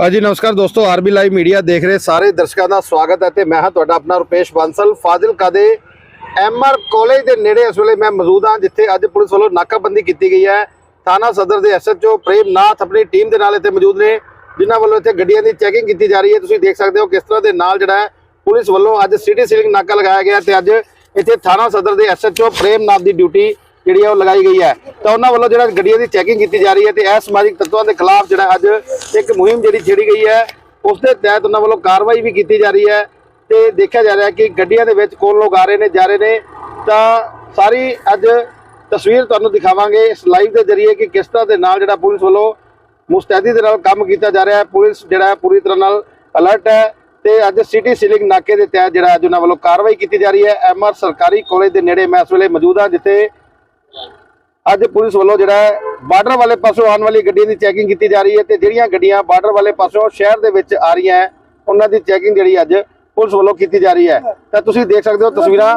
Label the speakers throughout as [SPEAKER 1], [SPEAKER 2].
[SPEAKER 1] ਹਾਂਜੀ ਨਮਸਕਾਰ ਦੋਸਤੋ, ਆਰਬੀ ਲਾਈਵ ਮੀਡੀਆ ਦੇਖ ਰਹੇ ਸਾਰੇ ਦਰਸ਼ਕਾਂ ਦਾ ਸਵਾਗਤ ਹੈ ਤੇ ਮੈਂ ਹਾਂ ਤੁਹਾਡਾ ਆਪਣਾ ਰੁਪੇਸ਼ ਬਾਂਸਲ। ਫਾਜ਼ਿਲਕਾ ਦੇ ਐਮਆਰ ਕਾਲਜ ਦੇ ਨੇੜੇ ਇਸ ਵੇਲੇ ਮੈਂ ਮੌਜੂਦ ਹਾਂ, ਜਿੱਥੇ ਅੱਜ ਪੁਲਿਸ ਵੱਲੋਂ ਨਾਕਾਬੰਦੀ ਕੀਤੀ ਗਈ ਹੈ। ਥਾਣਾ ਸਦਰ ਦੇ ਐਸਐਚਓ ਪ੍ਰੇਮ ਨਾਥ ਆਪਣੀ ਟੀਮ ਦੇ ਨਾਲ ਇੱਥੇ ਮੌਜੂਦ ਨੇ, ਜਿਨ੍ਹਾਂ ਵੱਲੋਂ ਇੱਥੇ ਗੱਡੀਆਂ ਦੀ ਚੈਕਿੰਗ ਕੀਤੀ ਜਾ ਰਹੀ ਹੈ। ਤੁਸੀਂ ਦੇਖ ਸਕਦੇ ਹੋ ਕਿਸ ਤਰ੍ਹਾਂ ਦੇ ਨਾਲ ਜਿਹੜਾ ਹੈ ਪੁਲਿਸ ਵੱਲੋਂ ਅੱਜ ਸਿਟੀ ਸੀਲਿੰਗ ਨਾਕਾ ਲਗਾਇਆ ਗਿਆ ਤੇ ਅੱਜ ਇੱਥੇ ਥਾਣਾ ਸਦਰ ਦੇ ਐਸਐਚਓ ਪ੍ਰੇਮ ਨਾਥ ਦੀ ਡਿਊਟੀ ਜਿਹੜੀ ਹੈ ਉਹ ਲਗਾਈ ਗਈ ਹੈ। ਤਾਂ ਉਹਨਾਂ ਵੱਲੋਂ ਜਿਹੜਾ ਗੱਡੀਆਂ ਦੀ ਚੈਕਿੰਗ ਕੀਤੀ ਜਾ ਰਹੀ ਹੈ ਤੇ ਇਹ ਸਮਾਜਿਕ ਤੱਤਾਂ ਦੇ ਖਿਲਾਫ ਜਿਹੜਾ ਅੱਜ ਇੱਕ ਮੁਹਿੰਮ ਜਿਹੜੀ ਛੇੜੀ ਗਈ ਹੈ, ਉਸ ਦੇ ਤਹਿਤ ਉਹਨਾਂ ਵੱਲੋਂ ਕਾਰਵਾਈ ਵੀ ਕੀਤੀ ਜਾ ਰਹੀ ਹੈ ਤੇ ਦੇਖਿਆ ਜਾ ਰਿਹਾ ਕਿ ਗੱਡੀਆਂ ਦੇ ਵਿੱਚ ਕੌਣ ਲੋਕ ਆ ਰਹੇ ਨੇ, ਜਾ ਰਹੇ ਨੇ। ਤਾਂ ਸਾਰੀ ਅੱਜ ਤਸਵੀਰ ਤੁਹਾਨੂੰ ਦਿਖਾਵਾਂਗੇ ਇਸ ਲਾਈਵ ਦੇ ਜ਼ਰੀਏ ਕਿ ਕਿਸ ਤਰ੍ਹਾਂ ਦੇ ਨਾਲ ਜਿਹੜਾ ਪੁਲਿਸ ਵੱਲੋਂ ਮੁਸਤੈਦੀ ਦੇ ਨਾਲ ਕੰਮ ਕੀਤਾ ਜਾ ਰਿਹਾ ਹੈ। ਪੁਲਿਸ ਜਿਹੜਾ ਪੂਰੀ ਤਰ੍ਹਾਂ ਨਾਲ ਅਲਰਟ ਹੈ ਤੇ ਅੱਜ ਸਿਟੀ ਸੀਲਿੰਗ ਨਾਕੇ ਦੇ ਤਹਿਤ ਜਿਹੜਾ ਅੱਜ ਉਹਨਾਂ ਵੱਲੋਂ ਕਾਰਵਾਈ ਕੀਤੀ ਜਾ ਰਹੀ ਹੈ। ਐਮਆਰ ਸਰਕਾਰੀ ਕਾਲਜ ਦੇ ਨੇੜੇ ਮੈਂ ਇਸ ਵੇਲੇ ਮੌਜੂਦ ਹਾਂ, ਜਿੱਥੇ ਅੱਜ ਪੁਲਿਸ ਵੱਲੋਂ ਜਿਹੜਾ ਹੈ, ਬਾਰਡਰ ਵਾਲੇ ਪਾਸੋਂ ਆਉਣ ਵਾਲੀ ਗੱਡੀਆਂ ਦੀ ਚੈਕਿੰਗ ਕੀਤੀ ਜਾ ਰਹੀ ਹੈ ਤੇ ਜਿਹੜੀਆਂ ਗੱਡੀਆਂ ਬਾਰਡਰ ਵਾਲੇ ਪਾਸੋਂ ਸ਼ਹਿਰ ਦੇ ਵਿੱਚ ਆ ਰਹੀਆਂ ਉਹਨਾਂ ਦੀ ਚੈਕਿੰਗ ਜਿਹੜੀ ਅੱਜ ਪੁਲਿਸ ਵੱਲੋਂ ਕੀਤੀ ਜਾ ਰਹੀ ਹੈ। ਤਾਂ ਤੁਸੀਂ ਦੇਖ ਸਕਦੇ ਹੋ ਤਸਵੀਰਾਂ।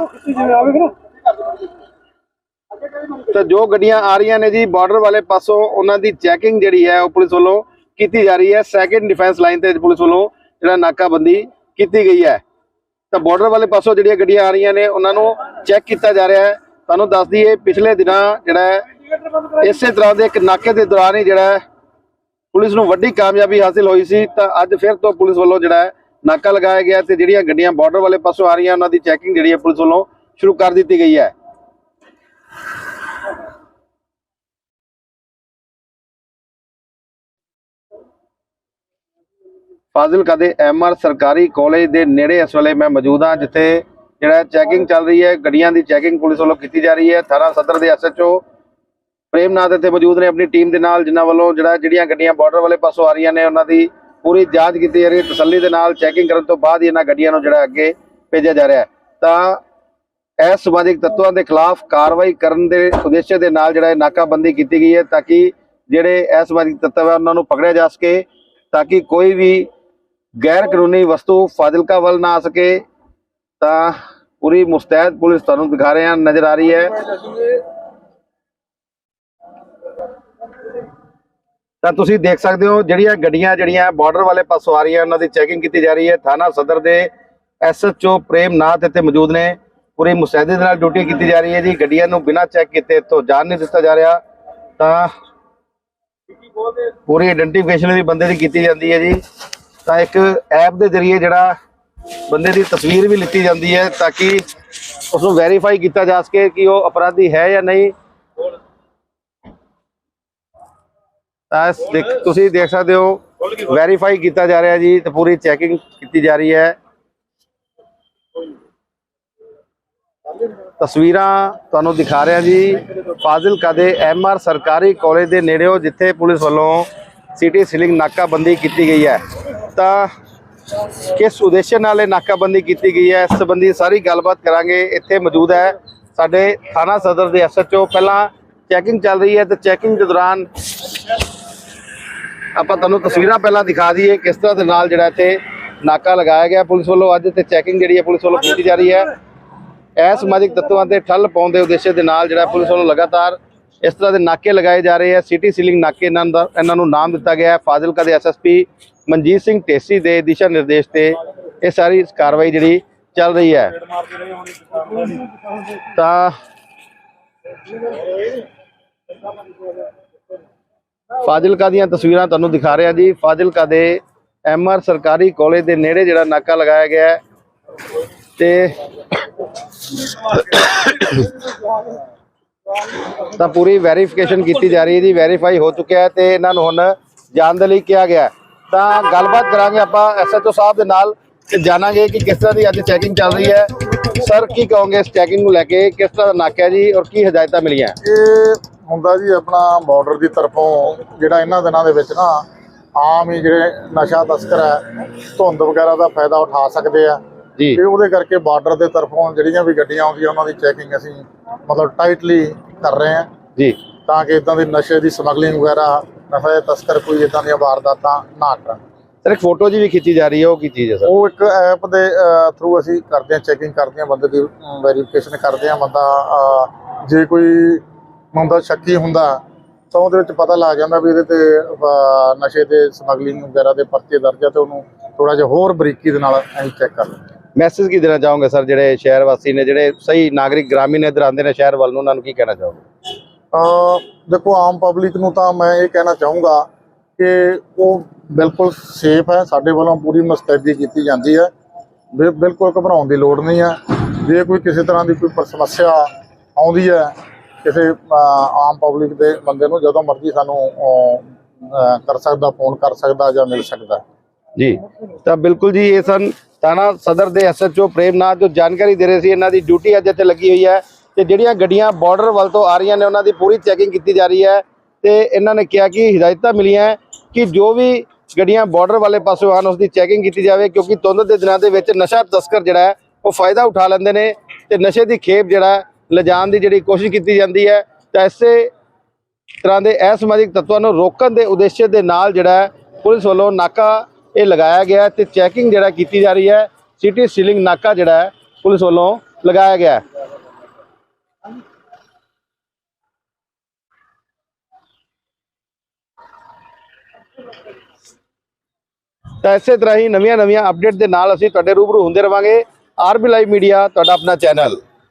[SPEAKER 1] ਤਾਂ ਜੋ ਗੱਡੀਆਂ ਆ ਰਹੀਆਂ ਨੇ ਜੀ, ਬਾਰਡਰ ਵਾਲੇ ਪਾਸੋਂ ਉਹਨਾਂ ਦੀ ਚੈਕਿੰਗ ਜਿਹੜੀ ਹੈ, ਉਹ ਪੁਲਿਸ ਵੱਲੋਂ ਕੀਤੀ ਜਾ ਰਹੀ ਹੈ। ਸੈਕੰਡ ਡਿਫੈਂਸ ਲਾਈਨ ਤੇ ਪੁਲਿਸ ਵੱਲੋਂ ਜਿਹੜਾ ਨਾਕਾਬੰਦੀ ਕੀਤੀ ਗਈ ਹੈ। ਤਾਂ ਬਾਰਡਰ ਵਾਲੇ ਪਾਸੋਂ ਜਿਹੜੀਆਂ ਗੱਡੀਆਂ ਆ ਰਹੀਆਂ ਨੇ, ਉਹਨਾਂ ਨੂੰ ਚੈੱਕ ਕੀਤਾ ਜਾ ਰਿਹਾ ਹੈ। ਤੁਹਾਨੂੰ ਦੱਸ ਦਈਏ, ਪਿਛਲੇ ਦਿਨਾਂ ਜਿਹੜਾ ਇਸੇ ਤਰ੍ਹਾਂ ਦੇ ਇੱਕ ਨਾਕੇ ਦੇ ਦੌਰਾਨ ਹੀ ਜਿਹੜਾ ਪੁਲਿਸ ਨੂੰ ਵੱਡੀ ਕਾਮਯਾਬੀ ਹਾਸਿਲ ਹੋਈ ਸੀ। ਤਾਂ ਅੱਜ ਫਿਰ ਤੋਂ ਪੁਲਿਸ ਵੱਲੋਂ ਜਿਹੜਾ ਨਾਕਾ ਲਗਾਇਆ ਗਿਆ ਤੇ ਜਿਹੜੀਆਂ ਗੱਡੀਆਂ ਬਾਰਡਰ ਵਾਲੇ ਪਾਸੋਂ ਆ ਰਹੀਆਂ, ਉਹਨਾਂ ਦੀ ਚੈਕਿੰਗ ਜਿਹੜੀ ਹੈ ਪੁਲਿਸ ਵੱਲੋਂ ਸ਼ੁਰੂ ਕਰ ਦਿੱਤੀ ਗਈ ਹੈ। ਫਾਜ਼ਿਲਕਾ ਦੇ ਐਮਆਰ ਸਰਕਾਰੀ ਕਾਲਜ ਦੇ ਨੇੜੇ ਇਸ ਵੇਲੇ ਮੈਂ ਮੌਜੂਦ ਹਾਂ, ਜਿੱਥੇ ਜਿਹੜਾ ਚੈਕਿੰਗ ਚੱਲ ਰਹੀ ਹੈ, ਗੱਡੀਆਂ ਦੀ ਚੈਕਿੰਗ ਪੁਲਿਸ ਵੱਲੋਂ ਕੀਤੀ ਜਾ ਰਹੀ ਹੈ। ਥਾਣਾ ਸਦਰ ਦੇ ਐਸਐਚਓ ਪ੍ਰੇਮਨਾਥ ਇੱਥੇ ਮੌਜੂਦ ਨੇ ਆਪਣੀ ਟੀਮ ਦੇ ਨਾਲ, ਜਿਨ੍ਹਾਂ ਵੱਲੋਂ ਜਿਹੜਾ ਜਿਹੜੀਆਂ ਗੱਡੀਆਂ ਬਾਰਡਰ ਵਾਲੇ ਪਾਸੋਂ ਆ ਰਹੀਆਂ ਨੇ, ਉਹਨਾਂ ਦੀ ਪੂਰੀ ਜਾਂਚ ਕੀਤੀ ਜਾ ਰਹੀ ਹੈ। ਤਸੱਲੀ ਦੇ ਨਾਲ ਚੈਕਿੰਗ ਕਰਨ ਤੋਂ ਬਾਅਦ ਹੀ ਇਹਨਾਂ ਗੱਡੀਆਂ ਨੂੰ ਜਿਹੜਾ ਅੱਗੇ ਭੇਜਿਆ ਜਾ ਰਿਹਾ ਹੈ। ਤਾਂ ਇਹ ਸਮਾਜਿਕ ਤੱਤਾਂ ਦੇ ਖਿਲਾਫ ਕਾਰਵਾਈ ਕਰਨ ਦੇ ਉਦੇਸ਼ ਦੇ ਨਾਲ ਜਿਹੜਾ ਇਹ ਨਾਕਾਬੰਦੀ ਕੀਤੀ ਗਈ ਹੈ, ਤਾਂ ਕਿ ਜਿਹੜੇ ਇਹ ਸਮਾਜਿਕ ਤੱਤਵ ਹੈ, ਉਹਨਾਂ ਨੂੰ ਪਕੜਿਆ ਜਾ ਸਕੇ, ਤਾਂ ਕਿ ਕੋਈ ਵੀ ਗੈਰ ਕਾਨੂੰਨੀ ਵਸਤੂ ਫਾਜ਼ਿਲਕਾ ਵੱਲ ਨਾ ਆ ਸਕੇ। ਤਾਂ ਪੂਰੀ ਮੁਸਤੈਦ ਪੁਲਿਸ ਤੁਹਾਨੂੰ ਦਿਖਾ ਰਹੇ ਹਨ ਨਜ਼ਰ ਆ ਰਹੀ ਹੈ। ਤਾਂ ਤੁਸੀਂ ਦੇਖ ਸਕਦੇ ਹੋ ਜਿਹੜੀਆਂ ਗੱਡੀਆਂ, ਜਿਹੜੀਆਂ ਬਾਰਡਰ ਵਾਲੇ ਪਾਸੋਂ ਆ ਰਹੀਆਂ, ਉਹਨਾਂ ਦੀ ਚੈਕਿੰਗ ਕੀਤੀ ਜਾ ਰਹੀ ਹੈ। ਥਾਣਾ ਸਦਰ ਦੇ ਐਸਐਚਓ ਪ੍ਰੇਮ ਨਾਥ ਇੱਥੇ ਮੌਜੂਦ ਨੇ। ਪੂਰੀ ਮੁਸਤੈਦੀ ਦੇ ਨਾਲ ਡਿਊਟੀ ਕੀਤੀ ਜਾ ਰਹੀ ਹੈ ਜੀ। ਗੱਡੀਆਂ ਨੂੰ ਬਿਨਾਂ ਚੈੱਕ ਕੀਤੇ ਇੱਥੋਂ ਜਾਣ ਨਹੀਂ ਦਿੱਤਾ ਜਾ ਰਿਹਾ। ਤਾਂ ਪੂਰੀ ਆਇਡੈਂਟੀਫਿਕੇਸ਼ਨ ਵੀ ਬੰਦੇ ਦੀ ਕੀਤੀ ਜਾਂਦੀ ਹੈ ਜੀ। ਤਾਂ ਇੱਕ ਐਪ ਦੇ ਜ਼ਰੀਏ ਜਿਹੜਾ ਬੰਦੇ ਦੀ ਤਸਵੀਰ ਵੀ ਲਿੱਤੀ ਜਾਂਦੀ ਹੈ ਤਾਂ ਕਿ ਉਸ ਨੂੰ ਵੈਰੀਫਾਈ ਕੀਤਾ ਜਾ ਸਕੇ ਕਿ ਉਹ ਅਪਰਾਧੀ ਹੈ ਜਾਂ ਨਹੀਂ। ਤਾਂ ਦੇਖ, ਤੁਸੀਂ ਦੇਖ ਸਕਦੇ ਹੋ ਵੈਰੀਫਾਈ ਕੀਤਾ ਜਾ ਰਿਹਾ ਜੀ, ਤੇ ਪੂਰੀ ਚੈਕਿੰਗ ਕੀਤੀ ਜਾ ਰਹੀ ਹੈ। ਤਸਵੀਰਾਂ ਤੁਹਾਨੂੰ ਦਿਖਾ ਰਿਹਾ ਜੀ, ਫਾਜ਼ਿਲਕਾ ਦੇ ਐਮਆਰ ਸਰਕਾਰੀ ਕਾਲਜ ਦੇ ਨੇੜਿਓ, ਜਿੱਥੇ ਪੁਲਿਸ ਵੱਲੋਂ ਸਿਟੀ ਸੀਲਿੰਗ ਨਾਕਾਬੰਦੀ ਕੀਤੀ ਗਈ ਹੈ। ਤਾਂ ਕਿਸ ਉਦੇਸ਼ ਨਾਲ ਇਹ ਨਾਕਾਬੰਦੀ ਕੀਤੀ ਗਈ ਹੈ? ਇਸ ਸੰਬੰਧੀ ਸਾਰੀ ਗੱਲਬਾਤ ਕਰਾਂਗੇ। ਇੱਥੇ ਮੌਜੂਦ ਹੈ ਸਾਡੇ ਥਾਣਾ ਸਦਰ ਦੇ ਐਸਐਚਓ ਪਹਿਲਾਂ ਚੈਕਿੰਗ ਚੱਲ ਰਹੀ ਹੈ ਤੇ ਚੈਕਿੰਗ ਦੇ ਦੌਰਾਨ ਆਪਾਂ ਤੁਹਾਨੂੰ ਤਸਵੀਰਾਂ ਪਹਿਲਾਂ ਦਿਖਾ ਦਈਏ ਕਿਸ ਤਰ੍ਹਾਂ ਦੇ ਨਾਲ ਜਿਹੜਾ ਇੱਥੇ ਨਾਕਾ ਲਗਾਇਆ ਗਿਆ ਪੁਲਿਸ ਵੱਲੋਂ। ਅੱਜ ਤੇ ਚੈਕਿੰਗ ਜਿਹੜੀ ਹੈ ਪੁਲਿਸ ਵੱਲੋਂ ਕੀਤੀ ਜਾ ਰਹੀ ਹੈ। ਇਹ ਸਮਾਜਿਕ ਤੱਤਾਂ ਤੇ ਠੱਲ ਪਾਉਣ ਦੇ ਉਦੇਸ਼ ਦੇ ਨਾਲ ਜਿਹੜਾ ਪੁਲਿਸ ਵੱਲੋਂ ਲਗਾਤਾਰ ਇਸ ਤਰ੍ਹਾਂ ਦੇ ਨਾਕੇ ਲਗਾਏ ਜਾ ਰਹੇ ਆ ਸਿਟੀ ਸੀਲਿੰਗ ਨਾਕੇ ਇਹਨਾਂ ਦਾ ਇਹਨਾਂ ਨੂੰ ਨਾਮ ਦਿੱਤਾ ਗਿਆ ਹੈ। ਫਾਜ਼ਿਲਕਾ ਦੇ ਐਸਐਸਪੀ ਮਨਜੀਤ ਸਿੰਘ ਢੇਸੀ ਦੇ ਦਿਸ਼ਾ ਨਿਰਦੇਸ਼ ਤੇ ਇਹ ਸਾਰੀ ਕਾਰਵਾਈ ਜਿਹੜੀ ਚੱਲ ਰਹੀ ਹੈ। ਤਾਂ ਫਾਜ਼ਿਲਕਾ ਦੀਆਂ ਤਸਵੀਰਾਂ ਤੁਹਾਨੂੰ ਦਿਖਾ ਰਿਹਾ ਜੀ। ਫਾਜ਼ਿਲਕਾ ਦੇ ਐਮਆਰ ਸਰਕਾਰੀ ਕਾਲਜ ਦੇ ਨੇੜੇ ਜਿਹੜਾ ਨਾਕਾ ਲਗਾਇਆ ਗਿਆ ਹੈ ਤੇ ਤਾਂ ਪੂਰੀ ਵੈਰੀਫਿਕੇਸ਼ਨ ਕੀਤੀ ਜਾ ਰਹੀ ਹੈ ਜੀ। ਵੈਰੀਫਾਈ ਹੋ ਚੁੱਕਿਆ ਹੈ ਤੇ ਇਹਨਾਂ ਨੂੰ ਹੁਣ ਜਾਣ ਦੇ ਲਈ ਕਿਹਾ ਗਿਆ ਹੈ। ਤਾਂ ਗੱਲਬਾਤ ਕਰਾਂਗੇ ਆਪਾਂ ਐਸਐਚਓ ਸਾਹਿਬ ਦੇ ਨਾਲ ਜਾਣਾਂਗੇ ਕਿ ਕਿਸ ਤਰ੍ਹਾਂ ਦੀ ਅੱਜ ਚੈਕਿੰਗ ਚੱਲ ਰਹੀ ਹੈ। ਸਰ ਕੀ ਕਹੋਗੇ ਇਸ ਚੈਕਿੰਗ ਨੂੰ ਲੈ ਕੇ? ਕਿਸ ਤਰ੍ਹਾਂ ਦਾ ਨਾਕਾ ਜੀ ਔਰ ਕੀ ਹਦਾਇਤਾਂ ਮਿਲੀਆਂ?
[SPEAKER 2] ਇਹ ਹੁੰਦਾ ਜੀ ਆਪਣਾ ਬਾਰਡਰ ਦੀ ਤਰਫੋਂ ਜਿਹੜਾ ਇਹਨਾਂ ਦਿਨਾਂ ਦੇ ਵਿੱਚ ਨਾ ਆਮ ਹੀ ਜਿਹੜੇ ਨਸ਼ਾ ਤਸਕਰ ਹੈ ਧੁੰਦ ਵਗੈਰਾ ਦਾ ਫਾਇਦਾ ਉਠਾ ਸਕਦੇ ਆ।
[SPEAKER 1] ਜੀ।
[SPEAKER 2] ਤੇ ਉਹਦੇ ਕਰਕੇ ਬਾਰਡਰ ਦੇ ਤਰਫੋਂ ਜਿਹੜੀਆਂ ਵੀ ਗੱਡੀਆਂ ਆਉਂਦੀਆਂ ਉਹਨਾਂ ਦੀ ਚੈਕਿੰਗ ਅਸੀਂ ਮਤਲਬ ਟਾਈਟਲੀ ਕਰ ਰਹੇ ਹਾਂ।
[SPEAKER 1] ਜੀ।
[SPEAKER 2] ਤਾਂ ਕਿ ਇਦਾਂ ਦੀ ਨਸ਼ੇ ਦੀ ਸਮਗਲਿੰਗ ਵਗੈਰਾ ਨਸ਼ਾ ਤਸਕਰ ਕੋਈ ਇਦਾਂ ਦੀਆਂ ਵਾਰਦਾਤਾਂ ਨਾ ਕਰਨ।
[SPEAKER 1] ਸਰ ਇੱਕ ਫੋਟੋ ਜੀ ਵੀ ਖਿੱਚੀ ਜਾ ਰਹੀ ਹੈ ਉਹ ਕੀ ਚੀਜ਼ ਹੈ ਸਰ?
[SPEAKER 2] ਉਹ ਇੱਕ ਐਪ ਦੇ ਥਰੂ ਅਸੀਂ ਕਰਦੇ ਹਾਂ ਚੈਕਿੰਗ ਕਰਦੇ ਹਾਂ ਬੰਦੇ ਦੀ ਵੈਰੀਫਿਕੇਸ਼ਨ ਕਰਦੇ ਹਾਂ ਬੰਦਾ ਜੇ ਕੋਈ ਬੰਦਾ ਸ਼ੱਕੀ ਹੁੰਦਾ ਤਾਂ ਉਹਦੇ ਵਿੱਚ ਪਤਾ ਲੱਗ ਜਾਂਦਾ ਵੀ ਇਹਦੇ ਤੇ ਨਸ਼ੇ ਤੇ ਸਮਗਲਿੰਗ ਵਗੈਰਾ ਦੇ ਪਰਚੇ ਦਰਜ ਆ ਤੇ ਉਹਨੂੰ ਥੋੜਾ ਜਿਹਾ ਹੋਰ ਬਰੀਕੀ ਦੇ ਨਾਲ ਅਸੀਂ ਚੈੱਕ ਕਰ ਲੈਂਦੇ
[SPEAKER 1] ਮੈਸੇਜ ਕੀ ਦੇਣਾ ਚਾਹੋਗੇ ਸਰ ਜਿਹੜੇ ਸ਼ਹਿਰ ਵਾਸੀ ਨੇ ਜਿਹੜੇ ਸਹੀ ਨਾਗਰਿਕ ਗ੍ਰਾਮੀਣ ਇੱਧਰ ਆਉਂਦੇ ਨੇ ਸ਼ਹਿਰ ਵੱਲ ਨੂੰ ਉਹਨਾਂ ਨੂੰ ਕੀ ਕਹਿਣਾ ਚਾਹੋਗੇ?
[SPEAKER 2] ਦੇਖੋ, ਆਮ ਪਬਲਿਕ ਨੂੰ ਤਾਂ ਮੈਂ ਇਹ ਕਹਿਣਾ ਚਾਹੂੰਗਾ ਕਿ ਉਹ ਬਿਲਕੁਲ ਸੇਫ ਹੈ। ਸਾਡੇ ਵੱਲੋਂ ਪੂਰੀ ਮਸਤੈਦੀ ਕੀਤੀ ਜਾਂਦੀ ਹੈ। ਬਿ- ਬਿਲਕੁਲ ਘਬਰਾਉਣ ਦੀ ਲੋੜ ਨਹੀਂ ਹੈ। ਜੇ ਕੋਈ ਕਿਸੇ ਤਰ੍ਹਾਂ ਦੀ ਕੋਈ ਪਰ- ਸਮੱਸਿਆ ਆਉਂਦੀ ਹੈ ਕਿਸੇ ਆਮ ਪਬਲਿਕ ਦੇ ਬੰਦੇ ਨੂੰ, ਜਦੋਂ ਮਰਜ਼ੀ ਸਾਨੂੰ ਕਰ ਸਕਦਾ ਫੋਨ ਕਰ ਸਕਦਾ ਜਾਂ ਮਿਲ ਸਕਦਾ।
[SPEAKER 1] ਜੀ, ਤਾਂ ਬਿਲਕੁਲ ਜੀ, ਇਹ ਸਨ ਥਾਣਾ ਸਦਰ ਦੇ ਐਸਐਚਓ ਪ੍ਰੇਮਨਾਥ ਜੋ ਜਾਣਕਾਰੀ ਦੇ ਰਹੇ ਸੀ, ਇਹਨਾਂ ਦੀ ਡਿਊਟੀ ਅੱਜ ਇੱਥੇ ਲੱਗੀ ਹੋਈ ਹੈ। ਤੇ ਜਿਹੜੀਆਂ ਗੱਡੀਆਂ ਬਾਰਡਰ ਵੱਲ ਤੋਂ ਆ ਰਹੀਆਂ ਨੇ, ਉਹਨਾਂ ਦੀ ਪੂਰੀ ਚੈਕਿੰਗ ਕੀਤੀ ਜਾ ਰਹੀ ਹੈ ਤੇ ਇਹਨਾਂ ਨੇ ਕਿਹਾ ਕਿ ਹਦਾਇਤਾਂ ਮਿਲੀਆਂ ਕਿ ਜੋ ਵੀ ਗੱਡੀਆਂ ਬਾਰਡਰ ਵਾਲੇ ਪਾਸੋਂ ਆਉਣ ਉਸ ਦੀ ਚੈਕਿੰਗ ਕੀਤੀ ਜਾਵੇ, ਕਿਉਂਕਿ ਧੁੰਦ ਦੇ ਦਿਨਾਂ ਦੇ ਵਿੱਚ ਨਸ਼ਾ ਤਸਕਰ ਜਿਹੜਾ ਹੈ, ਉਹ ਫਾਇਦਾ ਉਠਾ ਲੈਂਦੇ ਨੇ ਤੇ ਨਸ਼ੇ ਦੀ ਖੇਪ ਜਿਹੜਾ ਲਿਜਾਣ ਦੀ ਜਿਹੜੀ ਕੋਸ਼ਿਸ਼ ਕੀਤੀ ਜਾਂਦੀ ਹੈ, ਤਾਂ ਇਸੇ ਤਰ੍ਹਾਂ ਦੇ ਅਸਮਾਜਿਕ ਤੱਤਾਂ ਨੂੰ ਰੋਕਣ ਦੇ ਉਦੇਸ਼ ਦੇ ਨਾਲ ਜਿਹੜਾ ਪੁਲਿਸ ਵੱਲੋਂ ਨਾਕਾ ਇਹ ਲਗਾਇਆ ਗਿਆ ਹੈ ਤੇ ਚੈਕਿੰਗ ਜਿਹੜਾ ਕੀਤੀ ਜਾ ਰਹੀ ਹੈ ਸਿਟੀ ਸੀਲਿੰਗ ਨਾਕਾ ਜਿਹੜਾ ਪੁਲਿਸ ਵੱਲੋਂ ਲਗਾਇਆ ਗਿਆ ਤਾਂ ਇਸੇ ਤਰ੍ਹਾਂ ਹੀ ਨਵੀਆਂ ਨਵੀਆਂ ਅਪਡੇਟ ਦੇ ਨਾਲ ਅਸੀਂ ਤੁਹਾਡੇ ਰੂਬਰੂ ਹੁੰਦੇ ਰਵਾਂਗੇ। ਆਰਬੀ ਲਾਈਵ ਮੀਡੀਆ ਤੁਹਾਡਾ ਆਪਣਾ ਚੈਨਲ